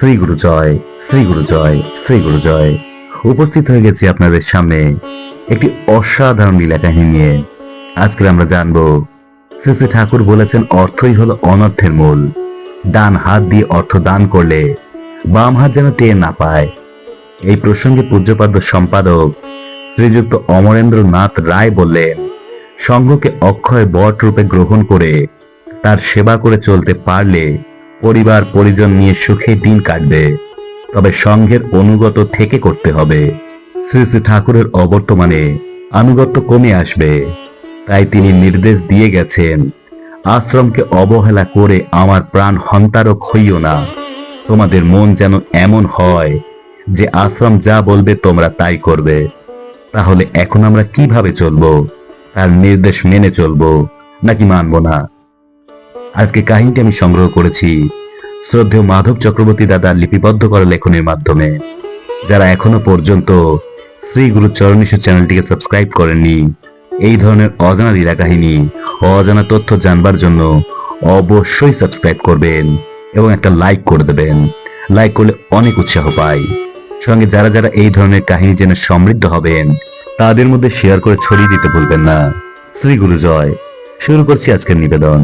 শ্রী গুরু জয়, শ্রী গুরু জয়, শ্রী গুরু জয়। উপস্থিত হয়ে গেছি আপনাদের সামনে একটি অসাধারণ লীলা নিয়ে। আজকে আমরা জানব, শ্রী শ্রী ঠাকুর বলেছেন অর্থই হলো অনর্থের মূল। ডান হাত দিয়ে অর্থ দান করলে বাম হাত যেন টের না পায়। এই প্রসঙ্গে পূজ্যপাদ্য সম্পাদক শ্রীযুক্ত অমরেন্দ্র নাথ রায় বললেন, সংঘকে অক্ষয় বট রূপে গ্রহণ করে তার সেবা করে চলতে পারলে পরিবার পরিজন নিয়ে সুখে দিন কাটবে। তবে সংঘের অনুগত থেকে করতে হবে। শ্রী শ্রী ঠাকুরের অবর্তমানে আনুগত্য কমে আসবে। তাই তিনি নির্দেশ দিয়ে গেছেন, আশ্রমকে অবহেলা করে আমার প্রাণ হন্তারক হইও না। তোমাদের মন যেন এমন হয় যে আশ্রম যা বলবে তোমরা তাই করবে। তাহলে এখন আমরা কীভাবে চলবো? তার নির্দেশ মেনে চলবো, নাকি মানবো না? আজকে কাহিনীটি আমি সংগ্রহ করেছি শ্রদ্ধেয় মাধব চক্রবর্তী দাদার লিপিবদ্ধ করা লেখনের মাধ্যমে। যারা এখনও পর্যন্ত শ্রী গুরু চরণীশ চ্যানেলটিকে সাবস্ক্রাইব করেননি, এই ধরনের অজানা লীলা কাহিনী অজানা তথ্য জানবার জন্য অবশ্যই সাবস্ক্রাইব করবেন এবং একটা লাইক করে দেবেন। লাইক করলে অনেক উৎসাহ পাই। সঙ্গে যারা যারা এই ধরনের কাহিনী যেন সমৃদ্ধ হবেন, তাদের মধ্যে শেয়ার করে ছড়িয়ে দিতে ভুলবেন না। শ্রী গুরু জয় শুরু করছি আজকের নিবেদন।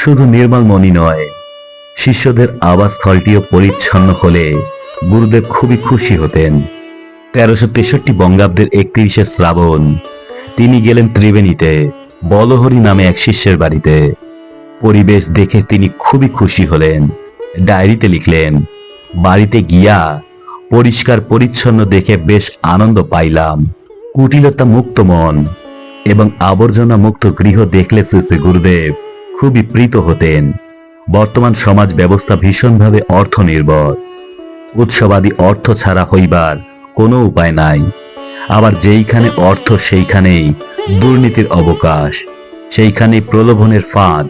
শুধু নির্মল মনি নয়, শিষ্যদের আবাসস্থলটিও পরিচ্ছন্ন হলে গুরুদেব খুবই খুশি হতেন। তেরোশো তেষট্টি বঙ্গাব্দের একত্রিশে শ্রাবণ, তিনি গেলেন ত্রিবেণীতে, বলহরি নামে এক শিষ্যের বাড়িতে। পরিবেশ দেখে তিনি খুবই খুশি হলেন। ডায়েরিতে লিখলেন, বাড়িতে গিয়া পরিষ্কার পরিচ্ছন্ন দেখে বেশ আনন্দ পাইলাম। কুটিলতা মুক্ত মন এবং আবর্জনা মুক্ত গৃহ দেখলে শ্রী গুরুদেব। খুবই প্রীত হতেন। বর্তমান সমাজ ব্যবস্থা ভীষণভাবে অর্থ নির্ভর উৎসবাদী অর্থ ছাড়া হইবার কোনো উপায় নাই। আবার যেইখানে অর্থ, সেইখানেই দুর্নীতির অবকাশ। সেইখানেই প্রলোভনের ফাঁদ।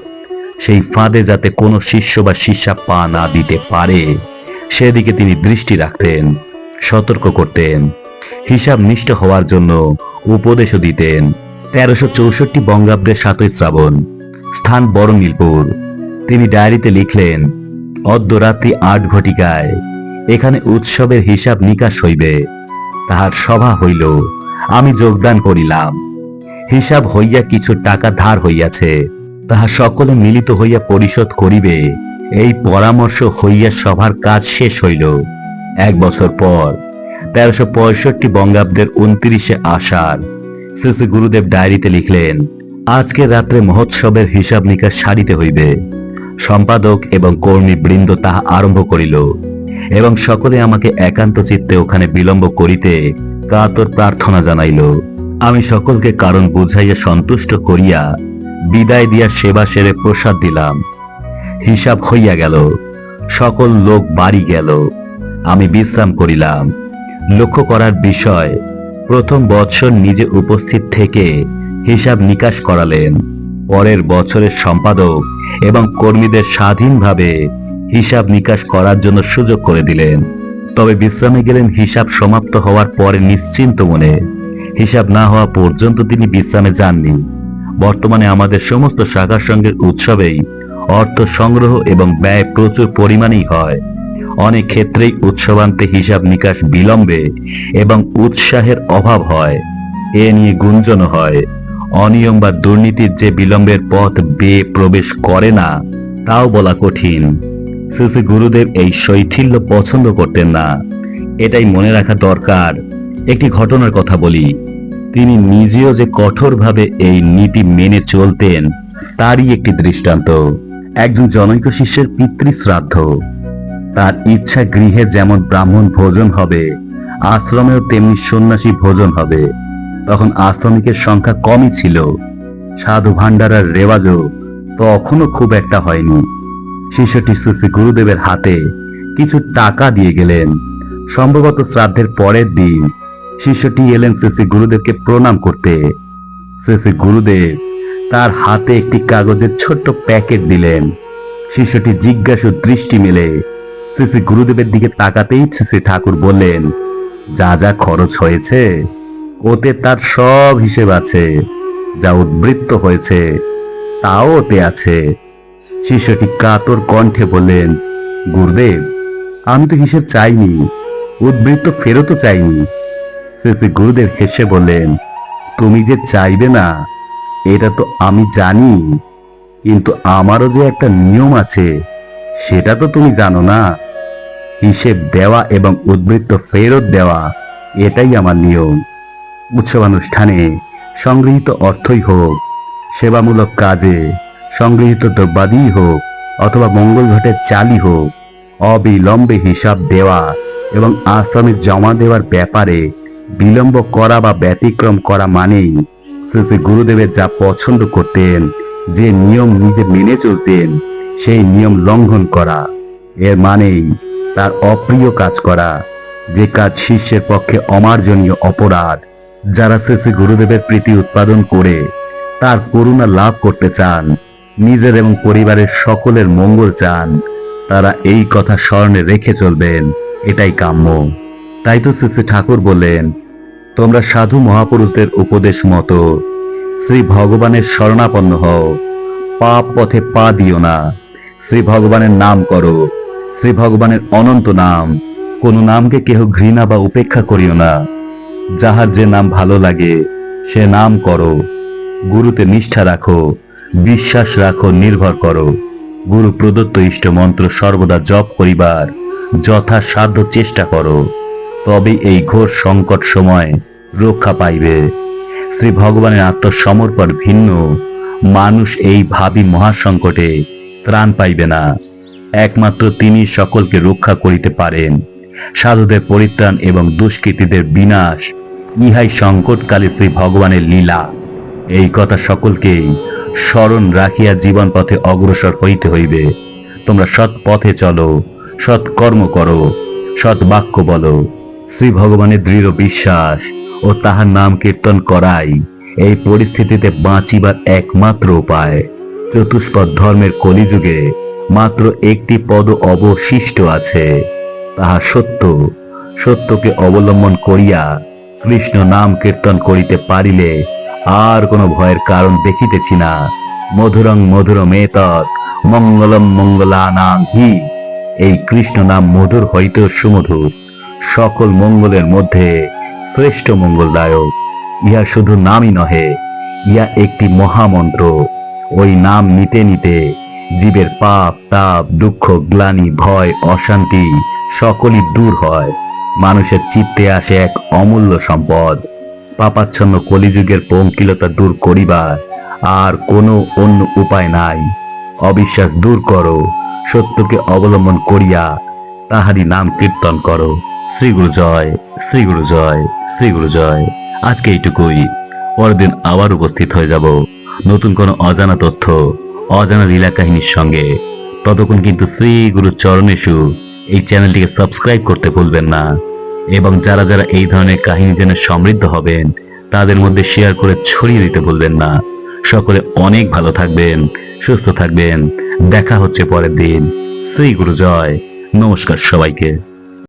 সেই ফাঁদে যাতে কোনো শিষ্য বা শিষ্যা পা না দিতে পারে, সেদিকে তিনি দৃষ্টি রাখতেন, সতর্ক করতেন। হিসাব নিষ্ঠ হওয়ার জন্য উপদেশও দিতেন। তেরোশো চৌষট্টি বঙ্গাব্দের সাতই শ্রাবণ স্থান বড় মিলপুর তিনি ডায়েরিতে লিখলেন, অর্ধরাত্রি আট ঘটিকায় এখানে উৎসবের হিসাব নিকাশ হইবে। তাহার সভা হইল, আমি যোগদান করিলাম। হিসাব হইয়া কিছু টাকা ধার হইয়াছে। তাহা সকলে মিলিত হইয়া পরিশোধ করিবে। এই পরামর্শ হইয়া সভার কাজ শেষ হইল। এক বছর পর তেরোশো পঁয়ষট্টি বঙ্গাব্দের উনত্রিশে আষাঢ় শ্রী শ্রী গুরুদেব ডায়েরিতে লিখলেন আজকের রাত্রে মহোৎসবের হিসাব নিকাশ সারিতে হইবে। সম্পাদক এবং কর্মী বৃন্দ তাহা আরম্ভ করিল এবং সকলে আমাকে একান্ত চিত্তে ওখানে বিলম্ব করিতে কাতর প্রার্থনা জানাইল। আমি সকলকে কারণ বুঝাইয়া সন্তুষ্ট করিয়া বিদায় দিয়া সেবা সেরে প্রসাদ দিলাম। হিসাব হইয়া গেল, সকল লোক বাড়ি গেল। আমি বিশ্রাম করিলাম। লক্ষ্য করার বিষয়, প্রথম বৎসর নিজে উপস্থিত থেকে হিসাব নিকাশ করালেন। পরের বছরের সম্পাদক এবং কর্মীদের স্বাধীনভাবে হিসাব নিকাশ করার জন্য সুযোগ করে দিলেন। তবে বিশ্রামে গেলেন, হিসাব সমাপ্ত হওয়ার পরে নিশ্চিন্ত মনে। হিসাব না হওয়া পর্যন্ত তিনি বিশ্রামে যাননি। বর্তমানে আমাদের সমস্ত শাখা সঙ্গের উৎসবেই অর্থ সংগ্রহ এবং ব্যয় প্রচুর পরিমাণেই হয়। অনেক ক্ষেত্রেই উৎসবান্তে হিসাব নিকাশ বিলম্বে এবং উৎসাহের অভাব হয়। এ নিয়ে গুঞ্জন হয়। অনিয়ম বা দুর্নীতির যে বিলম্বের পথ বেয়ে প্রবেশ করে না, তাও বলা কঠিন। শ্রী গুরুদেব এই শৈথিল্য পছন্দ করতেন না। এটাই মনে রাখা দরকার। একটি ঘটনার কথা বলি। তিনি নিজেও যে কঠোরভাবে এই নীতি মেনে চলতেন, তারই একটি দৃষ্টান্ত। একজন জনৈক শিষ্যের পিতৃ শ্রাদ্ধ তার ইচ্ছা গৃহে যেমন ব্রাহ্মণ ভোজন হবে, আশ্রমেও তেমনি সন্ন্যাসী ভোজন হবে। তখন আশ্রমিকের সংখ্যা কমই ছিল। সাধু ভান্ডারার রেওয়াজও তখনও খুব একটা হয়নি। শিষ্যটি শ্রী গুরুদেবের হাতে কিছু টাকা দিয়ে গেলেন। সম্ভবত শ্রাদ্ধের পরের দিন শিষ্যটি এলেন শ্রী গুরুদেবকে প্রণাম করতে। শ্রী গুরুদেব তার হাতে একটি কাগজের ছোট্ট প্যাকেট দিলেন। শিষ্যটি জিজ্ঞাসু দৃষ্টি মেলে। শ্রী গুরুদেবের দিকে তাকাতেই শ্রী ঠাকুর বললেন, যা যা খরচ হয়েছে ওতে তার সব হিসেব আছে, যা উদ্বৃত্ত হয়েছে, তাও ওতে আছে। শিষ্যটি কাতর কণ্ঠে বললেন, গুরুদেব, আমি তো হিসেব চাইনি, উদ্বৃত্ত ফেরতও চাইনি। শ্রী গুরুদেব হেসে বললেন, তুমি যে চাইবে না, এটা তো আমি জানি, কিন্তু আমারও যে একটা নিয়ম আছে, সেটা তো তুমি জানো না। হিসেব দেওয়া এবং উদ্বৃত্ত ফেরত দেওয়া, এটাই আমার নিয়ম। উৎসবানুষ্ঠানে সংগৃহীত অর্থই হোক, সেবামূলক কাজে সংগৃহীত দ্রব্যাদিই হোক, অথবা মঙ্গল ঘটের চালই হোক, অবিলম্বে হিসাব দেওয়া এবং আশ্রমে জমা দেওয়ার ব্যাপারে বিলম্ব করা বা ব্যতিক্রম করা মানেই শ্রী শ্রী গুরুদেবের যা পছন্দ করতেন, যে নিয়ম নিজে মেনে চলতেন, সেই নিয়ম লঙ্ঘন করা। এর মানেই তার অপ্রিয় কাজ করা, যে কাজ শিষ্যের পক্ষে অমার্জনীয় অপরাধ যারা শ্রী শ্রী গুরুদেবের প্রীতি উৎপাদন করে, তার করুণা লাভ করতে চান, নিজের এবং পরিবারের সকলের মঙ্গল চান, তারা এই কথা স্মরণে রেখে চলবেন, এটাই কাম্য। তাই তো শ্রী শ্রী ঠাকুর বললেন, তোমরা সাধু মহাপুরুষদের উপদেশ মতো শ্রী ভগবানের শরণাপন্ন হও, পাপ পথে পা দিও না। শ্রী ভগবানের নাম করো, শ্রী ভগবানের অনন্ত নাম। কোন নামকে কেহ ঘৃণা বা উপেক্ষা করিও না। যাহার যে নাম ভালো লাগে, সে নাম করো। গুরুতে নিষ্ঠা রাখো, বিশ্বাস রাখো, নির্ভর করো। গুরু প্রদত্ত ইষ্ট মন্ত্র সর্বদা জপ করিবার যথাসাধ্য চেষ্টা করো। তবে এই ঘোর সংকট সময় রক্ষা পাইবে। শ্রী ভগবানের আত্মসমর্পণ ভিন্ন। মানুষ এই ভাবি মহাসংকটে ত্রাণ পাইবে না। একমাত্র তিনি সকলকে রক্ষা করিতে পারেন। সাধুদের পরিত্রাণ এবং দুষ্কৃতীদের বিনাশ, ইহাই সংকটকালে শ্রী ভগবানের লীলা। এই কথা সকলকেই স্মরণ রাখিয়া জীবন পথে অগ্রসর হইতে হইবে। তোমরা সৎ পথে চলো সৎ কর্ম করো সৎ বাক্য বলো শ্রী ভগবানের দৃঢ় বিশ্বাস ও তাহার নাম কীর্তন করাই। এই পরিস্থিতিতে বাঁচিবার একমাত্র উপায়, চতুষ্পদ ধর্মের কলিযুগে মাত্র একটি পদ অবশিষ্ট আছে। তাহা সত্য। সত্যকে অবলম্বন করিয়া কৃষ্ণ নাম কীর্তন করিতে পারিলে আর কোনো ভয়ের কারণ দেখিতেছি না। মধুরং মধুরম এতৎ মঙ্গলম মঙ্গলানাং হি। এই কৃষ্ণ নাম মধুর হইতেও সুমধুর। সকল মঙ্গলের মধ্যে শ্রেষ্ঠ মঙ্গলদায়ক। ইহা শুধু নামই নহে, ইহা একটি মহামন্ত্র। ওই নাম নিতে নিতে জীবের পাপ, তাপ, দুঃখ, গ্লানি, ভয়, অশান্তি সকলই দূর হয়। মানুষের চিত্তে আসে এক অমূল্য সম্পদ। পাপাচ্ছন্ন কলিযুগের পঙ্কিলতা দূর করিবার আর কোনো অন্য উপায় নাই। অবিশ্বাস দূর করো, সত্যকে অবলম্বন করিয়া তাহারই নাম কীর্তন করো। শ্রীগুরু জয় শ্রীগুরু জয় শ্রীগুরু জয়। আজকে এইটুকুই। পরের দিন আবার উপস্থিত হয়ে যাব। নতুন কোনো অজানা তথ্য, অজানা লীলা কাহিনীর সঙ্গে। ততক্ষণ কিন্তু শ্রী গুরু চরণেশু এই চ্যানেলটিকে সাবস্ক্রাইব করতে ভুলবেন না। এবং যারা যারা এই ধরনের কাহিনী জেনে সমৃদ্ধ হবেন, তাদের মধ্যে শেয়ার করে ছড়িয়ে দিতে ভুলবেন না। সকলে অনেক ভালো থাকবেন, সুস্থ থাকবেন। দেখা হচ্ছে পরের দিন। শ্রী গুরু জয় নমস্কার সবাইকে।